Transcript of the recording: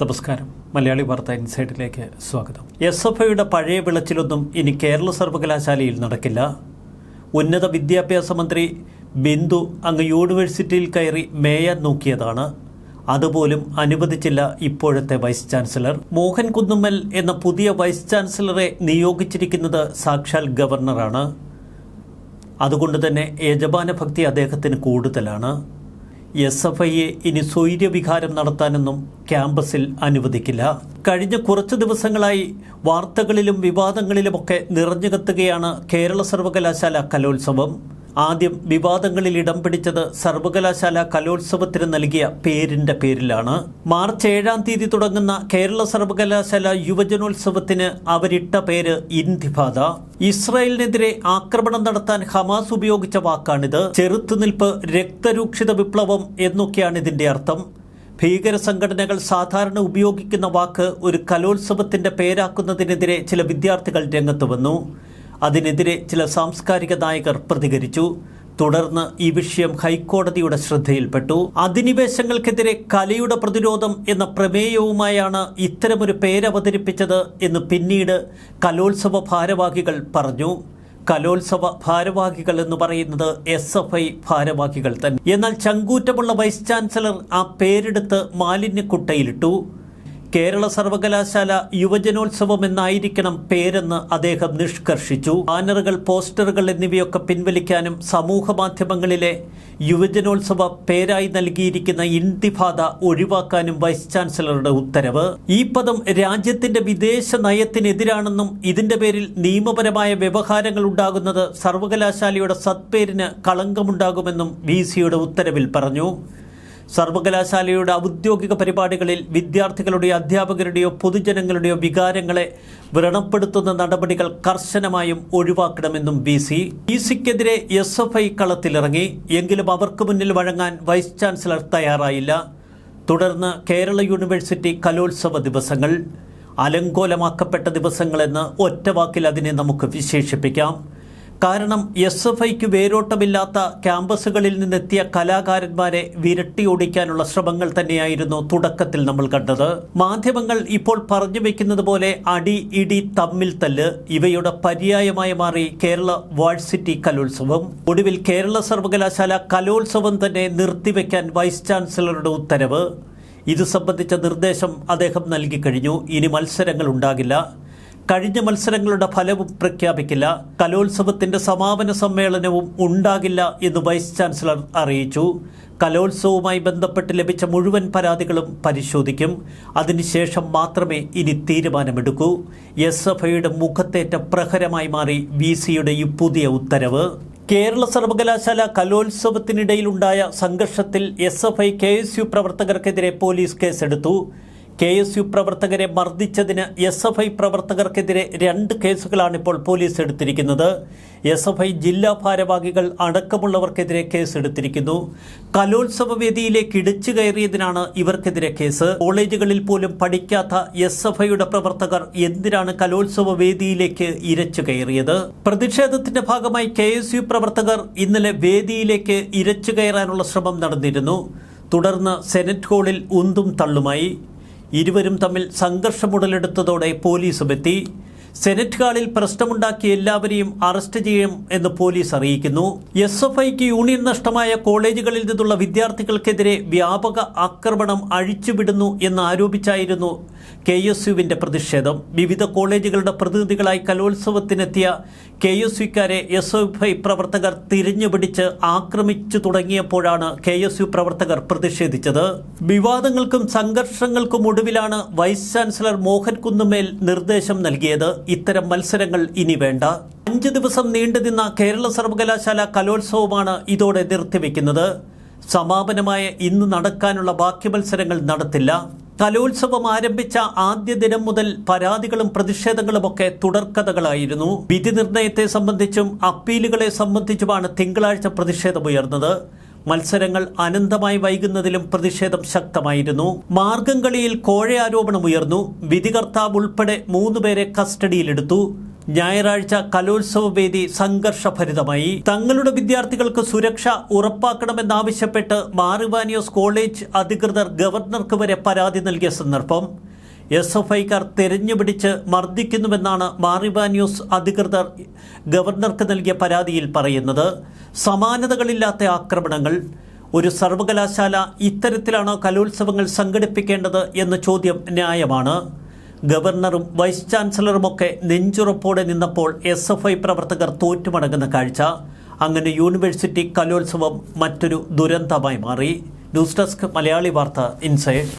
നമസ്കാരം. മലയാളി വാർത്ത ഇൻസൈഡിലേക്ക് സ്വാഗതം. എസ് എഫ് ഐയുടെ പഴയ വിളച്ചിലൊന്നും ഇനി കേരള സർവകലാശാലയിൽ നടക്കില്ല. ഉന്നത വിദ്യാഭ്യാസ മന്ത്രി ബിന്ദു അങ്ങ് യൂണിവേഴ്സിറ്റിയിൽ കയറി മേയാൻ നോക്കിയതാണ്. അതുപോലും അനുവദിച്ചില്ല ഇപ്പോഴത്തെ വൈസ് ചാൻസലർ. മോഹൻ കുന്നുമ്മൽ എന്ന പുതിയ വൈസ് ചാൻസലറെ നിയോഗിച്ചിരിക്കുന്നത് സാക്ഷാൽ ഗവർണറാണ്. അതുകൊണ്ട് തന്നെ യജമാന ഭക്തി അദ്ദേഹത്തിന് കൂടുതലാണ്. എസ് എഫ് ഐയെ ഇനി സ്വൈര്യവിഹാരം നടത്താനൊന്നും ക്യാമ്പസിൽ അനുവദിക്കില്ല. കഴിഞ്ഞ കുറച്ച് ദിവസങ്ങളായി വാർത്തകളിലും വിവാദങ്ങളിലുമൊക്കെ നിറഞ്ഞു കത്തുകയാണ് കേരള സർവകലാശാല കലോത്സവം. ആദ്യം വിവാദങ്ങളിൽ ഇടം പിടിച്ചത് സർവകലാശാല കലോത്സവത്തിന് നൽകിയ പേരിന്റെ പേരിലാണ്. മാർച്ച് ഏഴാം തീയതി തുടങ്ങുന്ന കേരള സർവകലാശാല യുവജനോത്സവത്തിന് അവരിട്ട പേര് ഇന്തിഫാദ. ഇസ്രായേലിനെതിരെ ആക്രമണം നടത്താൻ ഹമാസ് ഉപയോഗിച്ച വാക്കാണിത്. ചെറുത്തുനിൽപ്പ് രക്തരൂക്ഷിത വിപ്ലവം എന്നൊക്കെയാണ് ഇതിന്റെ അർത്ഥം. ഭീകര സംഘടനകൾ സാധാരണ ഉപയോഗിക്കുന്ന വാക്ക് ഒരു കലോത്സവത്തിന്റെ പേരാക്കുന്നതിനെതിരെ ചില വിദ്യാർത്ഥികൾ രംഗത്ത് വന്നു. അതിനെതിരെ ചില സാംസ്കാരിക നായകർ പ്രതികരിച്ചു. തുടർന്ന് ഈ വിഷയം ഹൈക്കോടതിയുടെ ശ്രദ്ധയിൽപ്പെട്ടു. അധിനിവേശങ്ങൾക്കെതിരെ കലയുടെ പ്രതിരോധം എന്ന പ്രമേയവുമായാണ് ഇത്തരമൊരു പേരവതരിപ്പിച്ചത് എന്ന് പിന്നീട് കലോത്സവ ഭാരവാഹികൾ പറഞ്ഞു. കലോത്സവ ഭാരവാഹികൾ എന്ന് പറയുന്നത് എസ് എഫ് ഐ ഭാരവാഹികൾ തന്നെ. എന്നാൽ ചങ്കൂറ്റമുള്ള വൈസ് ചാൻസലർ ആ പേരെടുത്ത് മാലിന്യക്കുട്ടയിലിട്ടു. കേരള സർവകലാശാല യുവജനോത്സവം എന്നായിരിക്കണം പേരെന്ന് അദ്ദേഹം നിഷ്കർഷിച്ചു. ബാനറുകൾ പോസ്റ്ററുകൾ എന്നിവയൊക്കെ പിൻവലിക്കാനും സമൂഹ മാധ്യമങ്ങളിലെ യുവജനോത്സവ പേരായി നൽകിയിരിക്കുന്ന ഇന്തിഫാദ ഒഴിവാക്കാനും വൈസ് ചാൻസലറുടെ ഉത്തരവ്. ഈ പദം രാജ്യത്തിന്റെ വിദേശ നയത്തിനെതിരാണെന്നും ഇതിന്റെ പേരിൽ നിയമപരമായ വ്യവഹാരങ്ങൾ ഉണ്ടാകുന്നത് സർവകലാശാലയുടെ സത്പേരിന് കളങ്കമുണ്ടാകുമെന്നും വി ഉത്തരവിൽ പറഞ്ഞു. സർവകലാശാലയുടെ ഔദ്യോഗിക പരിപാടികളിൽ വിദ്യാർത്ഥികളുടെയോ അധ്യാപകരുടെയോ പൊതുജനങ്ങളുടെയോ വികാരങ്ങളെ വ്രണപ്പെടുത്തുന്ന നടപടികൾ കർശനമായും ഒഴിവാക്കണമെന്നും വി സി. വി സിക്കെതിരെ എസ് എഫ് ഐ കളത്തിലിറങ്ങി. എങ്കിലും അവർക്ക് മുന്നിൽ വഴങ്ങാൻ വൈസ് ചാൻസലർ തയ്യാറായില്ല. തുടർന്ന് കേരള യൂണിവേഴ്സിറ്റി കലോത്സവ ദിവസങ്ങൾ. അലങ്കോലമാക്കപ്പെട്ട ദിവസങ്ങളെന്ന് ഒറ്റവാക്കിൽ അതിനെ നമുക്ക് വിശേഷിപ്പിക്കാം. കാരണം എസ് എഫ് ഐക്ക് വേരോട്ടമില്ലാത്ത ക്യാമ്പസുകളിൽ നിന്നെത്തിയ കലാകാരന്മാരെ വിരട്ടിയോടിക്കാനുള്ള ശ്രമങ്ങൾ തന്നെയായിരുന്നു തുടക്കത്തിൽ നമ്മൾ കണ്ടത്. മാധ്യമങ്ങൾ ഇപ്പോൾ പറഞ്ഞു വെക്കുന്നത് പോലെ അടി ഇടി തമ്മിൽ തല്ല് ഇവയുടെ പര്യായമായി മാറി കേരള വാഴ്സിറ്റി കലോത്സവം. ഒടുവിൽ കേരള സർവകലാശാല കലോത്സവം തന്നെ നിർത്തിവെക്കാൻ വൈസ് ചാൻസലറുടെ ഉത്തരവ്. ഇത് സംബന്ധിച്ച നിർദ്ദേശം അദ്ദേഹം നൽകി കഴിഞ്ഞു. ഇനി മത്സരങ്ങൾ ഉണ്ടാകില്ല. കഴിഞ്ഞ മത്സരങ്ങളുടെ ഫലവും പ്രഖ്യാപിക്കില്ല. കലോത്സവത്തിന്റെ സമാപന സമ്മേളനവും ഉണ്ടാകില്ല എന്ന് വൈസ് ചാൻസലർ അറിയിച്ചു. കലോത്സവവുമായി ബന്ധപ്പെട്ട് ലഭിച്ച മുഴുവൻ പരാതികളും പരിശോധിക്കും. അതിനുശേഷം മാത്രമേ ഇനി തീരുമാനമെടുക്കൂ. എസ് എഫ് ഐയുടെ മുഖത്തേറ്റ പ്രഹരമായി മാറി വി സിയുടെ ഈ പുതിയ ഉത്തരവ്. കേരള സർവകലാശാല കലോത്സവത്തിനിടയിലുണ്ടായ സംഘർഷത്തിൽ S F I K S U പ്രവർത്തകർക്കെതിരെ police കേസെടുത്തു. കെ എസ് യു പ്രവർത്തകരെ മർദ്ദിച്ചതിന് എസ് എഫ് ഐ പ്രവർത്തകർക്കെതിരെ രണ്ട് കേസുകളാണ് ഇപ്പോൾ പോലീസ് എടുത്തിരിക്കുന്നത്. എസ് എഫ് ഐ ജില്ലാ ഭാരവാഹികൾ അടക്കമുള്ളവർക്കെതിരെ കേസെടുത്തിരിക്കുന്നു. കലോത്സവ വേദിയിലേക്ക് ഇടിച്ചു കയറിയതിനാണ് ഇവർക്കെതിരെ കേസ്. കോളേജുകളിൽ പോലും പഠിക്കാത്ത എസ് എഫ് ഐയുടെ പ്രവർത്തകർ എന്തിനാണ് കലോത്സവ വേദിയിലേക്ക് ഇരച്ചു കയറിയത്? പ്രതിഷേധത്തിന്റെ ഭാഗമായി കെ എസ് യു പ്രവർത്തകർ ഇന്നലെ വേദിയിലേക്ക് ഇരച്ചു കയറാനുള്ള ശ്രമം നടന്നിരുന്നു. തുടർന്ന് സെനറ്റ് ഹാളിൽ ഉന്തും തള്ളുമായി. ഇരുവരും തമ്മിൽ സംഘർഷമുടലെടുത്തതോടെ പോലീസും എത്തി സെനറ്റ് ഹാളിൽ പ്രശ്നമുണ്ടാക്കിയ എല്ലാവരെയും അറസ്റ്റ് ചെയ്യും എന്ന് പോലീസ് അറിയിക്കുന്നു. എസ് എഫ് ഐക്ക് യൂണിയൻ നഷ്ടമായ കോളേജുകളിൽ നിന്നുള്ള വിദ്യാർത്ഥികൾക്കെതിരെ വ്യാപക ആക്രമണം അഴിച്ചുവിടുന്നു എന്നാരോപിച്ചായിരുന്നു കെ എസ് യുവിന്റെ പ്രതിഷേധം. വിവിധ കോളേജുകളുടെ പ്രതിനിധികളായി കലോത്സവത്തിനെത്തിയ കെ എസ് യുക്കാരെ എസ് എഫ് ഐ പ്രവർത്തകർ തിരിഞ്ഞുപിടിച്ച് ആക്രമിച്ചു തുടങ്ങിയപ്പോഴാണ് കെ എസ് യു പ്രവർത്തകർ പ്രതിഷേധിച്ചത്. വിവാദങ്ങൾക്കും സംഘർഷങ്ങൾക്കും ഒടുവിലാണ് വൈസ് ചാൻസലർ മോഹൻ കുന്നുമേൽ നിർദ്ദേശം നൽകിയത്. ഇത്തരം മത്സരങ്ങൾ ഇനി വേണ്ട. അഞ്ച് ദിവസം നീണ്ടുനിന്ന കേരള സർവകലാശാല കലോത്സവമാണ് ഇതോടെ നിർത്തിവെക്കുന്നത്. സമാപനമായ ഇന്ന് നടക്കാനുള്ള ബാക്കി മത്സരങ്ങൾ നടത്തില്ല. കലോത്സവം ആരംഭിച്ച ആദ്യ ദിനം മുതൽ പരാതികളും പ്രതിഷേധങ്ങളുമൊക്കെ തുടർക്കഥകളായിരുന്നു. വിധി നിർണയത്തെ സംബന്ധിച്ചും അപ്പീലുകളെ സംബന്ധിച്ചുമാണ് തിങ്കളാഴ്ച പ്രതിഷേധമുയർന്നത് മത്സരങ്ങൾ അനന്തമായി വൈകുന്നതിലും പ്രതിഷേധം ശക്തമായിരുന്നു. മാർഗംകളിയിൽ കോഴയാരോപണമുയർന്നു. വിധികർത്താവ് ഉൾപ്പെടെ മൂന്നുപേരെ കസ്റ്റഡിയിലെടുത്തു. ഞായറാഴ്ച കലോത്സവ വേദി സംഘർഷഭരിതമായി. തങ്ങളുടെ വിദ്യാർത്ഥികൾക്ക് സുരക്ഷ ഉറപ്പാക്കണമെന്നാവശ്യപ്പെട്ട് മാറിവാനിയോസ് കോളേജ് അധികൃതർ ഗവർണർക്ക് വരെ പരാതി നൽകിയ സന്ദർഭം. എസ് എഫ് ഐക്കാർ തെരഞ്ഞുപിടിച്ച് മർദ്ദിക്കുന്നുവെന്നാണ് മാറിവാനിയോസ് അധികൃതർ ഗവർണർക്ക് നൽകിയ പരാതിയിൽ പറയുന്നത്. സമാനതകളില്ലാത്ത ആക്രമണങ്ങൾ. ഒരു സർവകലാശാല ഇത്തരത്തിലാണോ കലോത്സവങ്ങൾ സംഘടിപ്പിക്കേണ്ടത് എന്ന ചോദ്യം ന്യായമാണ്. ഗവർണറും വൈസ് ചാൻസലറുമൊക്കെ നെഞ്ചുറപ്പോടെ നിന്നപ്പോൾ എസ് എഫ് ഐ പ്രവർത്തകർ തോറ്റുമടങ്ങുന്ന കാഴ്ച. അങ്ങനെ യൂണിവേഴ്സിറ്റി കലോത്സവം മറ്റൊരു ദുരന്തമായി മാറി. ന്യൂസ് ഡെസ്ക് മലയാളി വാർത്ത ഇൻസൈഡ്.